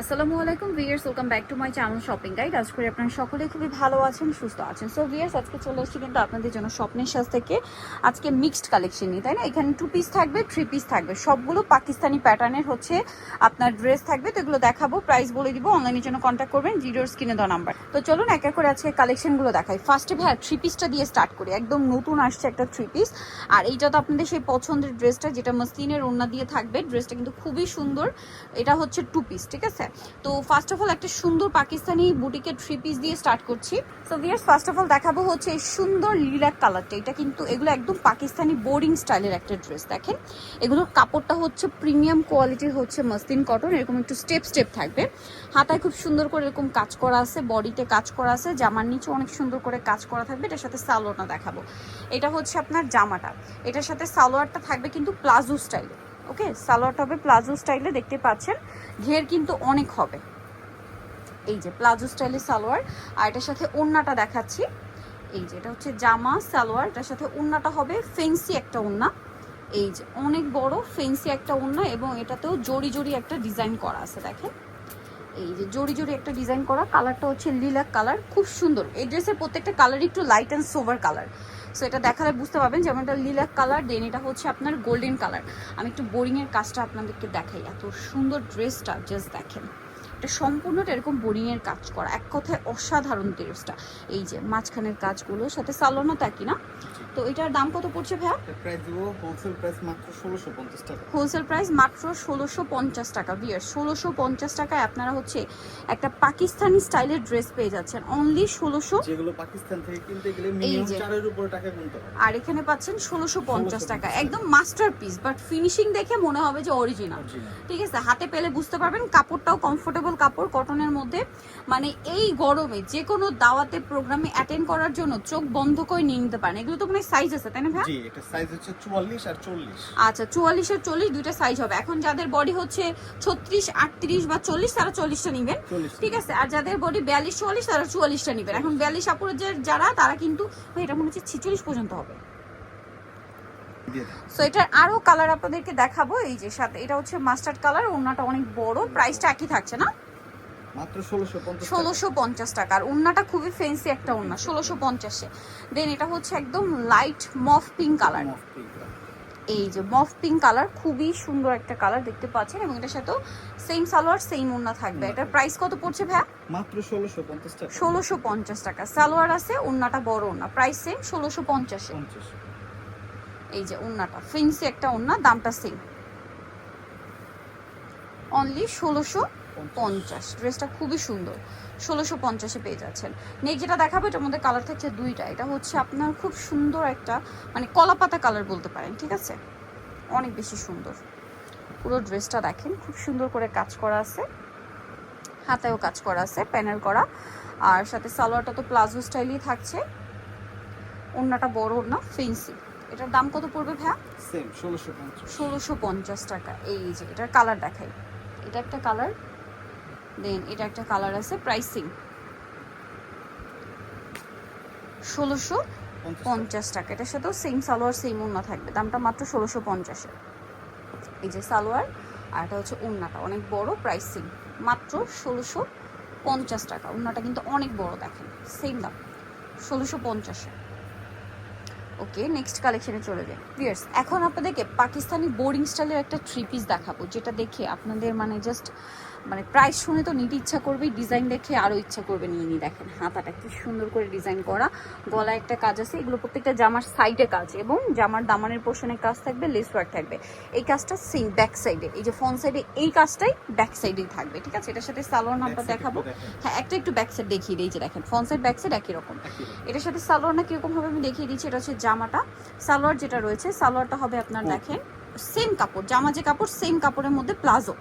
আসসালামু আলাইকুম viewers welcome back to my channel shopping guide আজ করে আপনারা সকলে খুবই ভালো আছেন, সুস্থ আছেন। সো ভিয়ার্স আজকে চলে এসেছি কিন্তু আপনাদের জন্য স্বপ্নের সাজ থেকে আজকে মিক্সড কালেকশন নিয়ে, তাই না? এখানে টু পিস থাকবে থ্রি পিস থাকবে। সবগুলো পাকিস্তানি প্যাটার্নের হচ্ছে আপনার ড্রেস থাকবে, তো এগুলো দেখাবো প্রাইস বলে দিব অনলাইনের জন্য কন্ট্যাক্ট করবেন জিরোর স্ক্রিনে দেওয়া নাম্বার তো চলুন এক এক করে আজকে কালেকশনগুলো দেখাই। ফার্স্টে ভাই থ্রি পিসটা দিয়ে স্টার্ট করি। একদম নতুন আসছে একটা থ্রি পিস আর এইটা তো আপনাদের সেই পছন্দের ড্রেসটা যেটা মসলিনের ওড়না দিয়ে থাকবে। ড্রেসটা কিন্তু খুবই সুন্দর। এটা হচ্ছে টু পিস ঠিক আছে? তো ফার্স্ট অফ অল একটা সুন্দর পাকিস্তানি বুটিকের থ্রি পিস দিয়ে স্টার্ট করছি। So viewers first of all দেখাবো হচ্ছে সুন্দর লিলাক কালারটা এটা কিন্তু এগুলো একদম পাকিস্তানি বোর্ডিং স্টাইলের একটা ড্রেস দেখেন। এগুলোর কাপড়টা হচ্ছে প্রিমিয়াম কোয়ালিটির হচ্ছে মসলিন কটন এরকম একটু স্টেপ স্টেপ থাকবে। হাতায় খুব সুন্দর করে এরকম কাজ করা আছে বডিতে কাজ করা আছে, জামার নিচে অনেক সুন্দর করে কাজ করা থাকবে। এটার সাথে সালোয়ারটা দেখাবো। এটা হচ্ছে আপনার জামাটা। এটার সাথে সালোয়ারটা থাকবে কিন্তু প্লাজো স্টাইলে ওকে সালোয়ারটা হবে প্লাজো স্টাইলে দেখতে পাচ্ছেন। ঘের কিন্তু অনেক হবে। এই যে, প্লাজো স্টাইলের সালোয়ার। আর এটার সাথে ওড়নাটা দেখাচ্ছি। এই যে, এটা হচ্ছে জামা, সালোয়ার। এটার সাথে ওড়নাটা হবে ফেন্সি একটা ওড়না এই যে, অনেক বড় ফেন্সি একটা ওড়না এবং এটাতেও জড়ি জড়ি একটা ডিজাইন করা আছে, দেখেন। এই যে, জড়ি জড়ি একটা ডিজাইন করা। কালারটা হচ্ছে লিলাক কালার। খুব সুন্দর। এই ড্রেসের প্রত্যেকটা কালার একটু light and sober colour so এটা দেখালে বুঝতে পারবেন যেমন এটা লিলাক কালার দেন এটা হচ্ছে আপনার গোল্ডেন কালার আমি একটু বোরিংয়ের কাজটা আপনাদেরকে দেখাই। এত সুন্দর ড্রেসটা জাস্ট দেখেন। এটা সম্পূর্ণটা এরকম বোরিংয়ের কাজ করা। এক কথায় অসাধারণ ড্রেসটা এই যে, মাঝখানের কাজগুলো, সাথে সালোনা তাকি না? তো এটার দাম কত পড়ছে ভাইয়া? প্রাইস দেবো হোলসেল প্রাইস মাত্র ষোলোশো পঞ্চাশ টাকা। হোলসেল প্রাইস মাত্র ষোলোশো পঞ্চাশ টাকা বিয়ার ষোলোশো পঞ্চাশ টাকায় আপনারা হচ্ছে একটা পাকিস্তানি স্টাইলের ড্রেস পেয়ে যাচ্ছেন। অনলি ষোলোশো যেগুলো পাকিস্তান থেকে কিনতে গেলে মিনিমাম যে। চারের উপরে টাকা গুনতে আর এখানে পাচ্ছেন ষোলোশো পঞ্চাশ 1650 টাকা একদম মাস্টার পিস বাট ফিনিশিং দেখে মনে হবে যে অরিজিনাল ঠিক আছে হাতে পেলে বুঝতে পারবেন কাপড়টাও কমফোর্টেবল কাপড় কটনের মধ্যে। মানে এই গরমে যে কোনো দাওয়াতে প্রোগ্রামে অ্যাটেন্ড করার জন্য চোখ বন্ধ করে নিয়ে নিতে পারেন। এগুলো তো মানে সাইজ আছে তাই না ভাই জি এটা সাইজ হচ্ছে চুয়াল্লিশ আর চল্লিশ। আচ্ছা চুয়াল্লিশ আর চল্লিশ দুইটা সাইজ হবে। এখন যাদের বডি হচ্ছে ছত্রিশ আটত্রিশ বা চল্লিশ তারা চল্লিশটা নেবেন ঠিক আছে? আর যাদের বডি বিয়াল্লিশ চুয়াল্লিশ তারা চুয়াল্লিশটা নেবেন এখন বিয়াল্লিশ আপুরের যারা তারা কিন্তু এটা মনে হচ্ছে ছিচল্লিশ পর্যন্ত হবে। সো এটার আরও কালার আপনাদেরকে দেখাবো। এই যে সাথে এটা হচ্ছে মাস্টার্ড কালার ওড়নাটা অনেক বড় প্রাইসটা একই থাকছে না? মাত্র ষোলোশো পঞ্চাশ ষোলোশো পঞ্চাশ টাকা। আর ওড়নাটা খুবই ফেন্সি একটা ওড়না ষোলোশো পঞ্চাশে। দেন এটা হচ্ছে একদম লাইট মফ পিঙ্ক কালার এই যে মফ পিঙ্ক কালার খুবই সুন্দর একটা কালার দেখতে পাচ্ছেন এবং এটার সাথেও সেম সালোয়ার সেম ওড়না থাকবে। এটার প্রাইস কত পড়ছে ভাইয়া? মাত্র ষোলোশো পঞ্চাশ টাকা। ষোলোশো পঞ্চাশ টাকা। সালোয়ার আছে ওড়নাটা বড় ওড়না প্রাইস সেম ষোলোশো পঞ্চাশে। পঞ্চাশ। এই যে ওড়নাটা ফেন্সি একটা ওড়না দামটা সেম অনলি ষোলোশো পঞ্চাশ। ড্রেসটা খুবই সুন্দর। ষোলোশো পঞ্চাশে পেয়ে যাচ্ছেন। নেক যেটা দেখাবো এটার মধ্যে কালার থাকছে দুইটা। এটা হচ্ছে আপনার খুব সুন্দর একটা মানে কলা পাতা কালার বলতে পারেন ঠিক আছে? অনেক বেশি সুন্দর। পুরো ড্রেসটা দেখেন খুব সুন্দর করে কাজ করা আছে। হাতেও কাজ করা আছে প্যানেল করা। আর সাথে সালোয়ারটা তো প্লাজো স্টাইলই থাকছে। ওড়নাটা বড় ওড়না ফেন্সি এটার দাম কত পড়বে পঞ্চাশ। ষোলোশো পঞ্চাশ টাকা। এই যে এটার কালার দেখাই। এটা একটা কালার দেন এটা একটা কালার আছে প্রাইসিং। ষোলোশো পঞ্চাশ টাকা। এটার সাথেও সেম সালোয়ার সেম ওড়না থাকবে। দামটা মাত্র ষোলোশো পঞ্চাশে। এই যে সালোয়ার আর এটা হচ্ছে ওড়নাটা। অনেক বড় প্রাইসিং। মাত্র ষোলোশো পঞ্চাশ টাকা। ওড়নাটা কিন্তু অনেক বড় দেখেন। সেম দাম। ষোলোশো পঞ্চাশে। ওকে নেক্সট কালেকশনে চলে যাই। ভিয়ার্স এখন আপনাদেরকে পাকিস্তানি বোর্ডিং স্টাইলের একটা থ্রি পিস দেখাবো যেটা দেখে আপনাদের মানে জাস্ট মানে প্রাইস শুনে তো নিতে ইচ্ছা করবে ডিজাইন দেখে আরও ইচ্ছা করবে নিয়ে নিয়ে দেখেন। হাতাটা কি সুন্দর করে ডিজাইন করা গলায় একটা কাজ আছে এগুলো প্রত্যেকটা জামার সাইডে কাজ এবং জামার দামানের পোর্শনে কাজ থাকবে লেস ওয়ার্ক থাকবে। এই কাজটা সেম ব্যাক সাইডে এই যে ফ্রন্ট সাইডে এই কাজটাই ব্যাক সাইডেই থাকবে ঠিক আছে? এটার সাথে সালোয়ার নামটা দেখাবো। হ্যাঁ একটা একটু ব্যাক সাইড দেখিয়ে দিই যে দেখেন ফ্রন্ট সাইড ব্যাক সাইড একই রকম। এটার সাথে সালোয়ার না কীরকম ভাবে আমি দেখিয়ে দিচ্ছি এটা হচ্ছে জামাটা। সালোয়ার যেটা রয়েছে সালোয়ারটা হবে আপনার দেখেন সেম কাপড় জামা যে কাপড় সেম কাপড়ের মধ্যে প্লাজো।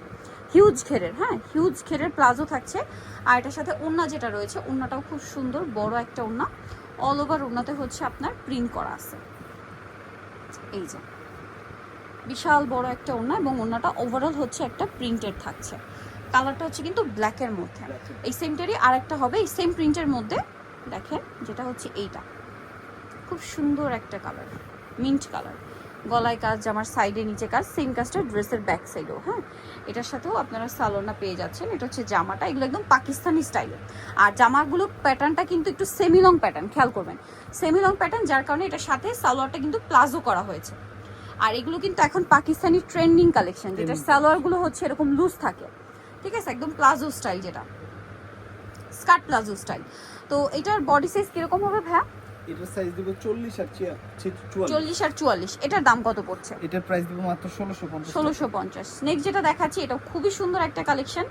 হিউজ ঘেরের হ্যাঁ? হিউজ ঘেরের প্লাজো থাকছে। আর এটার সাথে ওড়না যেটা রয়েছে ওড়নাটাও খুব সুন্দর বড় একটা ওড়না। অল ওভার ওড়নাতে হচ্ছে আপনার প্রিন্ট করা আছে। এই যে। বিশাল বড় একটা ওড়না এবং ওড়নাটা ওভারঅল হচ্ছে একটা প্রিন্টেড থাকছে। কালারটা হচ্ছে কিন্তু ব্ল্যাকের মধ্যে। এই সেমটারই আর একটা হবে এই সেম প্রিন্টের মধ্যে দেখেন যেটা হচ্ছে এইটা। খুব সুন্দর একটা কালার মিন্ট কালার গলায় কাজ জামার সাইডে নিচে কাজ সেম কাজটা ড্রেসের ব্যাক সাইডেও হ্যাঁ? এটার সাথেও আপনারা সালোনা পেয়ে যাচ্ছেন। এটা হচ্ছে জামাটা এগুলো একদম পাকিস্তানি স্টাইলে আর জামাগুলো প্যাটার্নটা কিন্তু একটু সেমি লং প্যাটার্ন খেয়াল করবেন। সেমি লং প্যাটার্ন যার কারণে এটার সাথে সালোয়ারটা কিন্তু প্লাজো করা হয়েছে। আর এগুলো কিন্তু এখন পাকিস্তানি ট্রেন্ডিং কালেকশন যেটা সালোয়ারগুলো হচ্ছে এরকম লুজ থাকে। ঠিক আছে? একদম প্লাজো স্টাইল যেটা। স্কার্ট প্লাজো স্টাইল তো এটার বডি সাইজ কীরকম হবে ভাইয়া? এটার সাইজ দিব চল্লিশ আর চিয়া চুয়াল্লিশ। চল্লিশ আর চুয়াল্লিশ। এটার দাম কত পড়ছে? এটার প্রাইস দিব মাত্র ষোলোশো পঞ্চাশ ষোলোশো পঞ্চাশ। নেক্সট যেটা দেখাচ্ছি এটা খুবই সুন্দর একটা কালেকশন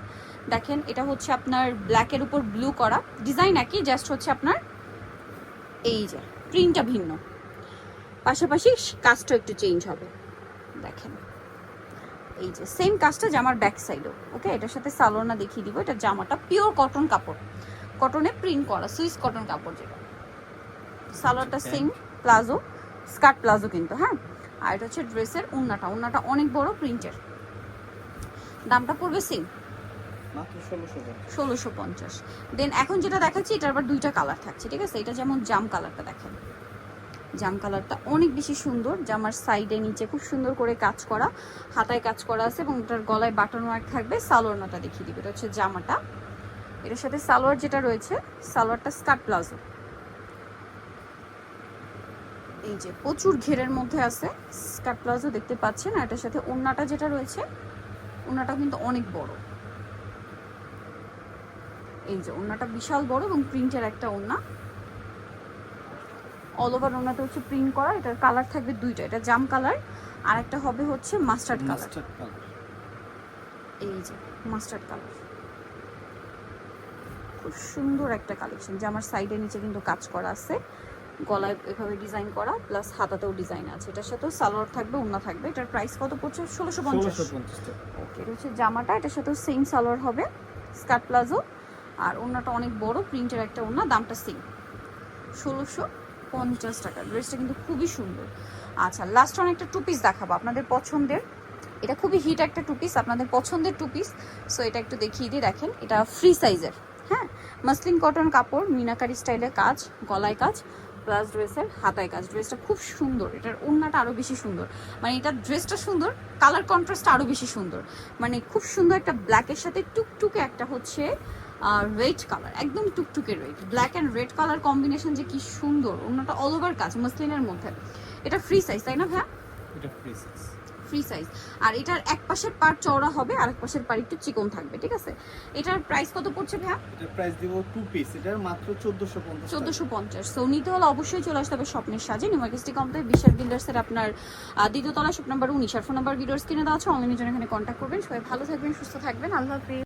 দেখেন এটা হচ্ছে আপনার ব্ল্যাকের উপর ব্লু করা। ডিজাইন একই জাস্ট হচ্ছে আপনার এই যে প্রিন্টটা ভিন্ন। পাশাপাশি কাজটা একটু চেঞ্জ হবে। দেখেন এই যে সেম কাজটা জামার ব্যাক সাইডও ওকে এটার সাথে সালোনা দেখিয়ে দিব এটা জামাটা পিওর কটন কাপড়। কটনে প্রিন্ট করা সুইস কটন কাপড় যেটা। সালোয়ারটা সেম প্লাজো স্কার্ট প্লাজো কিন্তু হ্যাঁ? আর এটা হচ্ছে ড্রেসের উন্নাটা উন্নাটা অনেক বড় প্রিন্টের দামটা পড়বে সেম ষোলোশো পঞ্চাশ। দেন এখন যেটা দেখাচ্ছি এটার আবার দুইটা কালার থাকছে ঠিক আছে? এটা যেমন জাম কালারটা দেখেন। জাম কালারটা অনেক বেশি সুন্দর জামার সাইডে নিচে খুব সুন্দর করে কাজ করা হাতায় কাজ করা আছে এবং এটার গলায় বাটন ওয়ার্ক থাকবে সালোয়ারনাটা দেখিয়ে দিবে। এটা হচ্ছে জামাটা। এটার সাথে সালোয়ার যেটা রয়েছে সালোয়ারটা স্কার্ট প্লাজো। এই যে প্রচুর ঘেরের মধ্যে আছে স্কার্ট প্লাজো দেখতে পাচ্ছেন আর এটার সাথে ওন্নাটা যেটা রয়েছে ওন্নাটা কিন্তু অনেক বড়। এই যে ওন্নাটা বিশাল বড় এবং প্রিন্টের একটা ওন্না অল ওভার ওন্নাতে হচ্ছে প্রিন্ট করা এটার কালার থাকবে দুইটা এটা জাম কালার আর একটা হবে হচ্ছে মাস্টার্ড কালার। Mustard colour. এই যে মাস্টার্ড কালার। খুব সুন্দর একটা কালেকশন যে আমার সাইডে নিচে কিন্তু কাজ করা আছে। গলায় এভাবে ডিজাইন করা প্লাস হাতাতেও ডিজাইন আছে। এটার সাথেও সালোয়ার থাকবে ওন্না থাকবে। এটার প্রাইস কত পড়ছে? ষোলোশো পঞ্চাশ। ওকে এটা হচ্ছে জামাটা এটার সাথেও সেম সালোয়ার হবে স্কার্ট প্লাজো আর ওন্নাটা অনেক বড় প্রিন্টের একটা ওন্না দামটা সেম ষোলোশো পঞ্চাশ টাকা। ড্রেসটা কিন্তু খুবই সুন্দর। আচ্ছা লাস্ট অন একটা টু পিস দেখাবো আপনাদের পছন্দের। এটা খুবই হিট একটা টু পিস আপনাদের পছন্দের টু পিস সো এটা একটু দেখিয়ে দিয়ে দেখেন এটা ফ্রি সাইজের হ্যাঁ মাসলিন কটন কাপড় মিনাকারি স্টাইলে কাজ গলায় কাজ। প্লাস ড্রেসের, হাতায় কাজ। ড্রেসটা খুব সুন্দর, এটার ওড়নাটা আরও বেশি সুন্দর। মানে এটার ড্রেসটা সুন্দর, কালার কন্ট্রাস্টটা আরও বেশি সুন্দর। মানে খুব সুন্দর একটা ব্ল্যাকের সাথে টুকটুকে একটা হচ্ছে রেড কালার একদম টুকটুকে red black and red colour combination যে কি সুন্দর, ওড়নাটা অল ওভার কাজ মাসলিনের মধ্যে। এটা ফ্রি সাইজ তাই না ভাইয়া? এটা ফ্রি সাইজ ফ্রি সাইজ আর এটার এক পাশের পার চওড়া হবে আর এক পাশের পার একটু চিকন থাকবে ঠিক আছে? এটার প্রাইস কত পড়ছে ভাইয়া? এটার প্রাইস দিব টু পিস এটার মাত্র চোদ্দোশো পঞ্চাশ চোদ্দোশো পঞ্চাশ। সো নিতে হলে অবশ্যই চলে আসতে হবে স্বপ্নের সাজে। নিউ নিউমার্কেস্টি কমপ্লেক্স বিশাল বিল্ডার্সের আপনার দ্বিতীয় তলা শপ নাম্বার উনিশ। আর ফোন নাম্বার ভিডিওর স্ক্রিনে দেওয়া আছে অনলাইনে জন্য এখানে কন্ট্যাক্ট করবেন। সবাই ভালো থাকবেন সুস্থ থাকবেন। আল্লাহ হাফিজ।